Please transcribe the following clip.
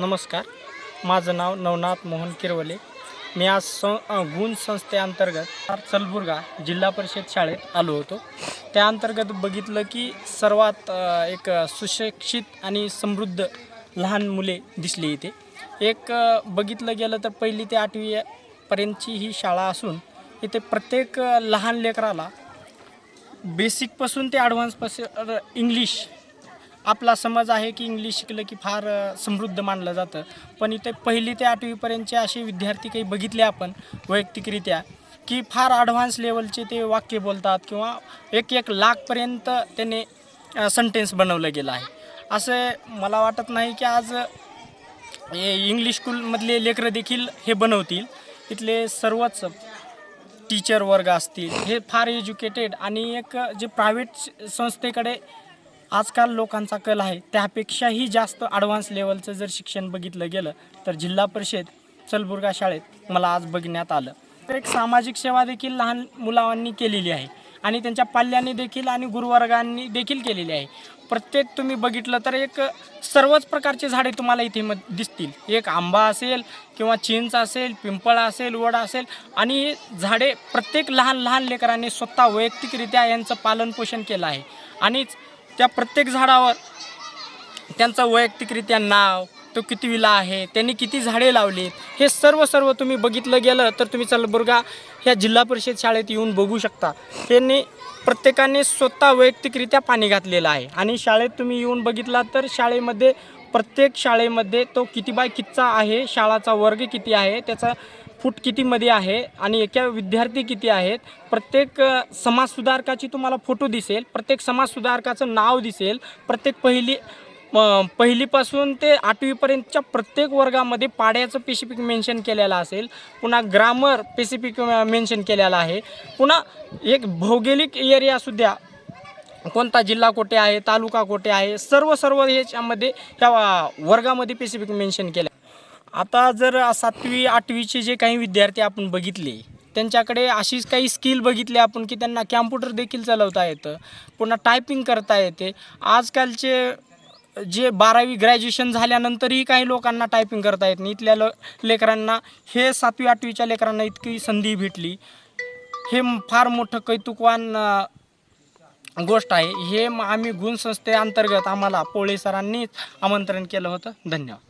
नमस्कार. माझं नाव नवनाथ मोहन किरवले. मी आज स गुण संस्थेअंतर्गत चलबुर्गा जिल्हा परिषद शाळेत आलो होतो. त्या अंतर्गत बघितलं की सर्वात एक सुशिक्षित आणि समृद्ध लहान मुले दिसली इथे. एक बघितलं गेलं तर पहिली ते आठवी पर्यंतची ही शाळा असून इथे प्रत्येक लहान लेकराला बेसिकपासून ते ॲडव्हान्सपासून इंग्लिश आपला समज आहे की इंग्लिश शिकलं की फार समृद्ध मानलं जातं. पण इथे पहिली ते आठवीपर्यंतचे असे विद्यार्थी काही बघितले आपण वैयक्तिकरित्या की फार ॲडव्हान्स लेवलचे ते वाक्य बोलतात किंवा एक एक लाखपर्यंत त्याने सेंटेन्स बनवलं गेलं आहे. असं मला वाटत नाही की आज हे इंग्लिश स्कूलमधले लेकरं देखील हे बनवतील. इथले सर्वच टीचर वर्ग असतील हे फार एज्युकेटेड आणि एक जे प्रायव्हेट संस्थेकडे आजकाल लोकांचा कल आहे त्यापेक्षाही जास्त ॲडव्हान्स लेवलचं जर शिक्षण बघितलं गेलं तर जिल्हा परिषद चलबुर्गा शाळेत मला आज बघण्यात आलं. तर एक सामाजिक सेवा देखील लहान मुलांनी केलेली आहे आणि त्यांच्या पाल्यांनी देखील आणि गुरुवर्गांनी देखील केलेली आहे. प्रत्येक तुम्ही बघितलं तर एक सर्वच प्रकारचे झाडे तुम्हाला इथे म दिसतील. एक आंबा असेल किंवा चिंच असेल पिंपळ असेल वड असेल आणि झाडे प्रत्येक लहान लहान लेकरांनी स्वतः वैयक्तिकरित्या यांचं पालनपोषण केलं आहे. आणि त्या प्रत्येक झाडावर त्यांचं वैयक्तिकरित्या नाव तो कितवीला आहे त्यांनी किती झाडे लावलीत हे सर्व सर्व तुम्ही बघितलं गेलं तर तुम्ही चलबुर्गा ह्या जिल्हा परिषद शाळेत येऊन बघू शकता. त्यांनी प्रत्येकाने स्वतः वैयक्तिकरित्या पाणी घातलेलं आहे. आणि शाळेत तुम्ही येऊन बघितला तर शाळेमध्ये प्रत्येक शाळेमध्ये तो किती बाय कितचा आहे शाळाचा वर्ग किती आहे त्याचा फूट कितीमध्ये आहे आणि एका विद्यार्थी किती आहेत? प्रत्येक समाजसुधारकाची तुम्हाला फोटो दिसेल. प्रत्येक समाजसुधारकाचं नाव दिसेल. प्रत्येक पहिली पहिलीपासून ते आठवीपर्यंतच्या प्रत्येक वर्गामध्ये पाड्याचं पेसिफिक मेन्शन केलेलं असेल. पुन्हा ग्रामर पेसिफिक मेन्शन केलेलं आहे. पुन्हा एक भौगोलिक एरियासुद्धा कोणता जिल्हा कोठे आहे तालुका कोठे आहे सर्व सर्व ह्याच्यामध्ये त्या वर्गामध्ये पेसिफिक मेन्शन केलं आता जर सातवी आठवीचे जे काही विद्यार्थी आपण बघितले त्यांच्याकडे अशीच काही स्किल बघितली आपण की त्यांना कॅम्प्युटर देखील चालवता येतं पुन्हा टायपिंग करता येते. आजकालचे जे बारावी ग्रॅज्युएशन झाल्यानंतरही काही लोकांना टायपिंग करता येत नाही. इथल्या ल लेकरांना हे सातवी आठवीच्या लेकरांना इतकी संधी भेटली. हे फार मोठं कौतुकवान गोष्ट आहे. हे आम्ही गुण संस्थेअंतर्गत आम्हाला पोळे सरांनीच आमंत्रण केलं होतं. धन्यवाद.